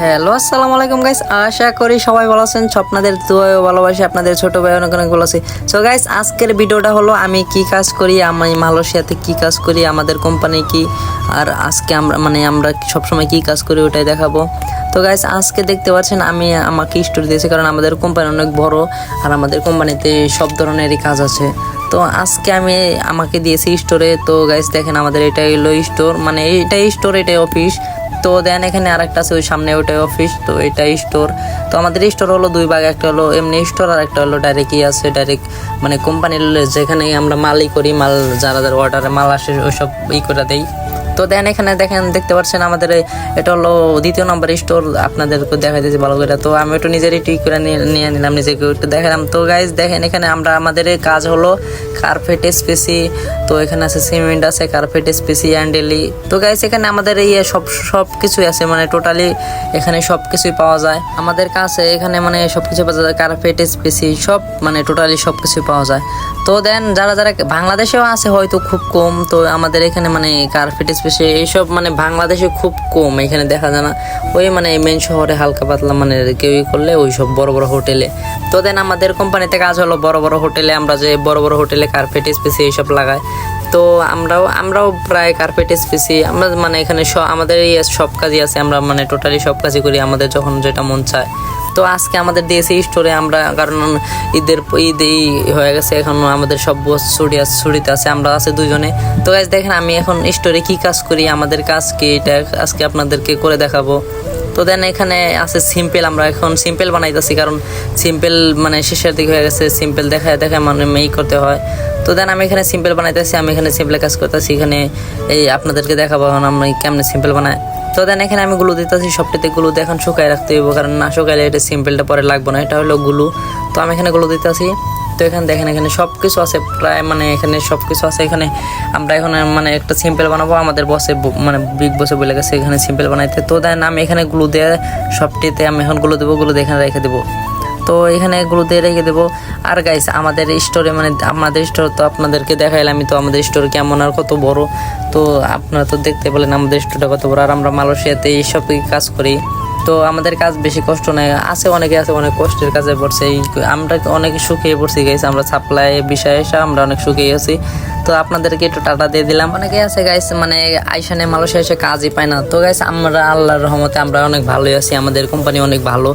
Hello আসসালামু আলাইকুম guys আশা করি সবাই ভালো আছেন। আপনাদের দোয়াও ভালোবাসি আপনাদের ছোট ভাই, অনেক অনেক ভালো আছে। সো গাইস আজকের ভিডিওটা হলো, আমি কি কাজ করি, আমি মালয়েশিয়াতে কি কাজ করি, আমাদের কোম্পানি কি, আর আজকে আমরা মানে আমরা সবসময় কি কাজ করি ওটাই দেখাবো। তো গাইস আজকে দেখতে পাচ্ছেন, আমি আমাকে স্টোরি দিয়েছি, কারণ আমাদের কোম্পানি অনেক বড়, আর আমাদের কোম্পানিতে সব ধরনেরই কাজ আছে। তো, আজকে আমি আমাকে দিয়েছি স্টোরে তো গাইস দেখেন, আমাদের এটা হলো স্টোর মানে এটাই স্টোর এটাই অফিস তো দেন এখানে আরেকটা আছে, ওই সামনে ওটাই অফিস তো এটা স্টোর তো আমাদের স্টোর হলো দুই ভাগ, একটা হলো এমনি স্টোর আর একটা হলো ডাইরেক্ট ই আছে ডাইরেক্ট মানে কোম্পানির যেখানে আমরা মালই করি, মাল যারা যারা অর্ডারে মাল আসে, ওইসব ই করে দেই। তো দেন এখানে দেখেন, দেখতে পাচ্ছেন আমাদের এটা হলো দ্বিতীয় নম্বর স্টোর আপনাদেরকে দেখা দিয়েছি ভালো করে। তো আমি একটু নিজেরই ঠিক করে নিয়ে নিয়ে নিলাম নিজেকে একটু দেখালাম। তো গাইজ দেখেন এখানে আমরা আমাদের কাজ হলো কার্পেট স্পেসি তো এখানে আছে সিমেন্ট আছে কার্পেট স্পেসি অ্যান্ডেলি তো গাইজ এখানে আমাদের এই সব সব কিছুই আছে মানে টোটালি এখানে সব কিছুই পাওয়া যায়। আমাদের কাছে এখানে মানে সব কিছু পাওয়া যায় কার্পেট স্পেসি সব মানে টোটালি সব কিছুই পাওয়া যায়। তো দেন যারা যারা বাংলাদেশেও আছে হয়তো খুব কম, তো আমাদের এখানে মানে কার্পেট স্পেসি এইসব মানে বাংলাদেশে খুব কম, এখানে দেখা যায় না। ওই মানে মেন শহরে হালকা পাতলা মানে কেউই করলে ওই সব বড় বড় হোটেলে তো দেন আমাদের কোম্পানিতে কাজ হলো বড় বড় হোটেলে আমরা যে বড় বড় হোটেলে কার্পেট স্পেসি এইসব লাগাই। তো আমরাও আমরাও প্রায় কার্পেট স্পেসি আমরা মানে এখানে আমাদের এই সব কাজই আছে, আমরা মানে টোটালি সব কাজই করি, আমাদের যখন যেটা মন চায়। তো আজকে আমাদের দেশে স্টোরে আমরা, কারণ ঈদের ঈদ এই হয়ে গেছে, এখন আমাদের সব ছুটি আছে ছুটিতে আছে, আমরা আছে দুজনে। তো গাইজ দেখেন, আমি এখন স্টোরে কি কাজ করি, আমাদের কাজ কি, এটা আজকে আপনাদেরকে করে দেখাবো। তো দেন এখানে আছে সিম্পল আমরা এখন সিম্পল বানাইতেছি, কারণ সিম্পল মানে শেষের দিকে হয়ে গেছে সিম্পল দেখায় দেখায় মানে মেই করতে হয়। তো দেন আমি এখানে সিম্পল বানাইতেছি, আমি এখানে সিম্পল কাজ করতেছি, এখানে এই আপনাদেরকে দেখাবো এখন আমি কেমনে সিম্পল বানাই তো দেন এখানে আমি গুলো দিতেছি, সবটাতে গুলো এখন শুকাই রাখতে হইব, কারণ না শুকাইলে এটা সিম্পলটা পরে লাগবে না, এটা হলো গুলো। তো আমি এখানে গুলো দিতেছি। তো এখানে দেখেন এখানে সব কিছু আছে, প্রায় মানে এখানে সব কিছু আছে, এখানে আমরা এখানে মানে একটা সিম্পল বানাবো, আমাদের বসে মানে বিগ বসে বলে গেছে এখানে সিম্পল বানাইতে। তো দেন আমি এখানে গুলো দিয়ে সবটিতে আমি এখনগুলো দেবো, গুলো এখানে রেখে দেবো। তো এখানে এগুলো দিয়ে রেখে দেবো। আর গাইস আমাদের স্টোরে মানে আমাদের স্টোর তো আপনাদেরকে দেখাইলাম আমি তো আমাদের স্টোর কেমন আর কত বড়। তো আপনারা তো দেখতে পেলেন আমাদের স্টোরটা কত বড়। আর আমরা মালয়েশিয়াতে এইসব কাজ করি। তো আমাদের কাজ বেশি কষ্ট নেই। আছে অনেকে আছে অনেক কষ্টের কাজে পড়ছে। আমরা অনেক সুখিয়ে পড়ছি গাইস আমরা সাপ্লাই বিষয়ে আমরা অনেক সুখিয়ে আছি। তো আপনাদেরকে একটু টাটা দিয়ে দিলাম। অনেকে আছে গাইস মানে আইসানে মালয়েশিয়া, এসে কাজই পায় না। তো গাইস আমরা আল্লাহর রহমতে আমরা অনেক ভালোই আছি, আমাদের কোম্পানি অনেক ভালো,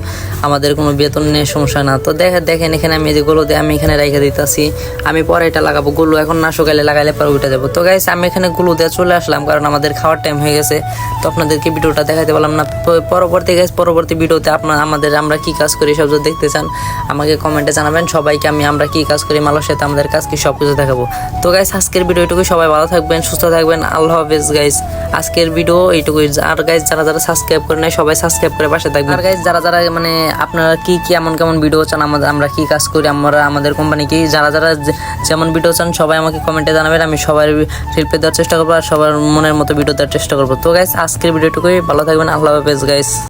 আমাদের কোনো বেতন নিয়ে সমস্যা না। তো দেখে দেখেন এখানে আমি যে গুলো দিয়ে আমি এখানে রেখে দিতেছি, আমি পরে এটা লাগাবো। গুলো এখন না শুকাইলে লাগাইলে পরে উঠে যাব। তো গাইস আমি এখানে গুলো দিয়ে চলে আসলাম, কারণ আমাদের খাওয়ার টাইম হয়ে গেছে। তো আপনাদেরকে ভিডিওটা দেখাতে পারলাম না। পরবর্তী গাইস পরবর্তী ভিডিওতে আপনার আমাদের আমরা কি কাজ করি সব যদি দেখতে চান, আমাকে কমেন্টে জানাবেন। সবাইকে আমি আমরা কি কাজ করি মালয়েশিয়াতে, আমাদের কাজ কি সব কিছু দেখাবো। তো গাইস আজকের ভিডিও এটুকু সবাই ভালো থাকবেন, সুস্থ থাকবেন। আল্লাহ হাফেজ গাইস আজকের ভিডিও এইটুকুই আর গাইস যারা যারা সাবস্ক্রাইব করে নেয় সবাই সাবস্ক্রাইব করে পাশে থাকবেন। আর গাইস যারা যারা মানে আপনারা কি কি এমন কেমন ভিডিও চান, আমাদের আমরা কি কাজ করি, আমরা আমাদের কোম্পানি কি? যারা যারা যেমন ভিডিও চান, সবাই আমাকে কমেন্টে জানাবেন। আমি সবার রিপ্লাই দেওয়ার চেষ্টা করব আর সবার মনের মতো ভিডিও দেওয়ার চেষ্টা করব। তো গাইস আজকের ভিডিওটুকুই ভালো থাকবেন। আল্লাহ হাফেজ গাইস